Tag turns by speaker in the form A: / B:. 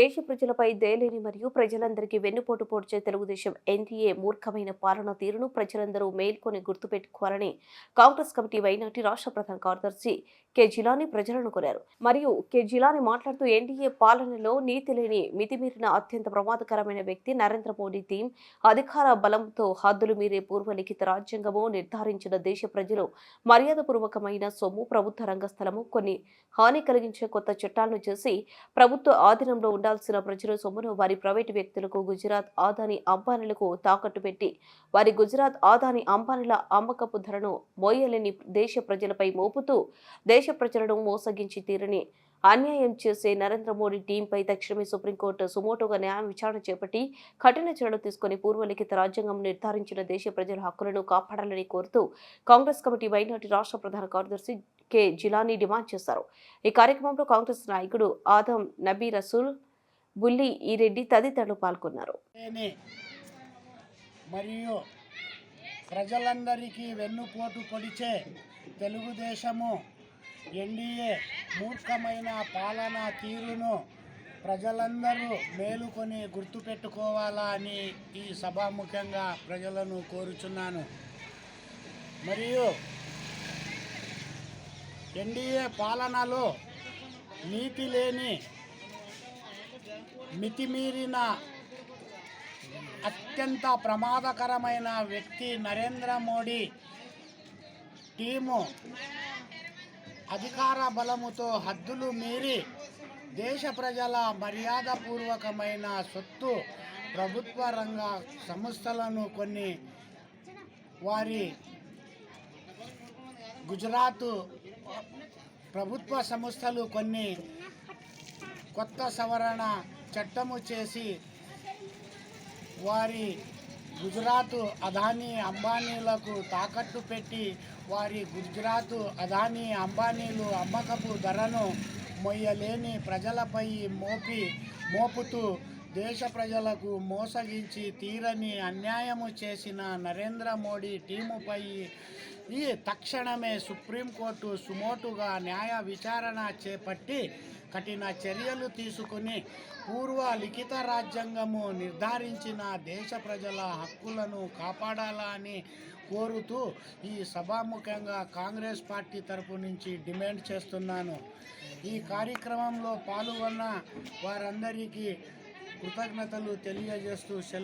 A: దేశ ప్రజలపై దేలేని మరియు ప్రజలందరికీ వెన్నుపోటు పొడిచే తెలుగుదేశం ఎన్డీఏ మూర్ఖమైన పాలన తీరును ప్రజలందరూ మేల్కొని గుర్తుపెట్టుకోవాలని కాంగ్రెస్ కమిటీ వైనాటి రాష్ట్ర ప్రధాన కార్యదర్శి కె జిలాని ప్రజలను కోరారు. మరియు కె జిలాని మాట్లాడుతూ ఎన్డీఏ పాలనలో నీతి లేని మితిమీరిన అత్యంత ప్రమాదకరమైన వ్యక్తి నరేంద్ర మోడీ టీం అధికార బలంతో హద్దులు మీరే పూర్వలిఖిత రాజ్యాంగము నిర్ధారించిన దేశ ప్రజలు మర్యాదపూర్వకమైన సొమ్ము ప్రభుత్వ రంగ స్థలము కొన్ని హాని కలిగించే కొత్త చట్టాలను చేసి ప్రభుత్వ ఆధీనంలో ఉండాల్సిన ప్రజల సొమ్మును వారి ప్రైవేటు వ్యక్తులకు గుజరాత్ ఆదాని అంబానీలకు తాకట్టు పెట్టి వారి గుజరాత్ ఆదాని అంబానీల అమ్మకపు ధరను మోయలేని దేశ ప్రజలపై మోపుతూ దేశ ప్రజలను మోసగించి తీరని అన్యాయం చేసే నరేంద్ర మోడీ టీంపై తక్షణమే సుప్రీంకోర్టు సుమోటోగా న్యాయ విచారణ చేపట్టి కఠిన చర్యలు తీసుకుని పూర్వలిఖిత రాజ్యాంగం నిర్ధారించిన దేశ ప్రజల హక్కులను కాపాడాలని కోరుతూ కాంగ్రెస్ కమిటీ వైనాటి రాష్ట్ర ప్రధాన కార్యదర్శి కె. జిలానీ డిమాండ్ చేశారు. ఈ కార్యక్రమంలో కాంగ్రెస్ నాయకుడు ఆదం నబీ రసూల్ బుల్లి ఈరెడ్డి తదితరులు పాల్గొన్నారు.
B: మరియు ప్రజలందరికీ వెన్నుపోటు పొడిచే తెలుగుదేశము ఎన్డీఏ మూర్ఖమైన పాలనా తీరును ప్రజలందరూ మేలుకొని గుర్తుపెట్టుకోవాలా అని ఈ సభాముఖంగా ప్రజలను కోరుచున్నాను. మరియు ఎన్డీఏ పాలనలో నీతి లేని మితిమీరిన అత్యంత ప్రమాదకరమైన వ్యక్తి నరేంద్ర మోడీ టీము అధికార బలముతో హద్దులు మీరి దేశ ప్రజల మర్యాదపూర్వకమైన సొత్తు ప్రభుత్వ రంగ సంస్థలను కొన్ని వారి గుజరాత్ ప్రభుత్వ సంస్థలు కొన్ని కొత్త సవరణ చట్టము చేసి వారి గుజరాత్ అదానీ అంబానీలకు తాకట్టు పెట్టి వారి గుజరాత్ అదానీ అంబానీలు అమ్మకపు ధరను మొయ్యలేని ప్రజలపై మోపి మోపుతూ దేశ ప్రజలకు మోసగించి తీరని అన్యాయము చేసిన నరేంద్ర మోడీ టీముపై ఈ తక్షణమే సుప్రీంకోర్టు సుమోటుగా న్యాయ విచారణ చేపట్టి కఠిన చర్యలు తీసుకుని పూర్వ లిఖిత రాజ్యాంగము నిర్ధారించిన దేశ ప్రజల హక్కులను కాపాడాలని కోరుతూ ఈ సభాముఖంగా కాంగ్రెస్ పార్టీ తరపు నుంచి డిమాండ్ చేస్తున్నాను. ఈ కార్యక్రమంలో పాల్గొన్న వారందరికీ కృతజ్ఞతలు తెలియజేస్తూ సెలవు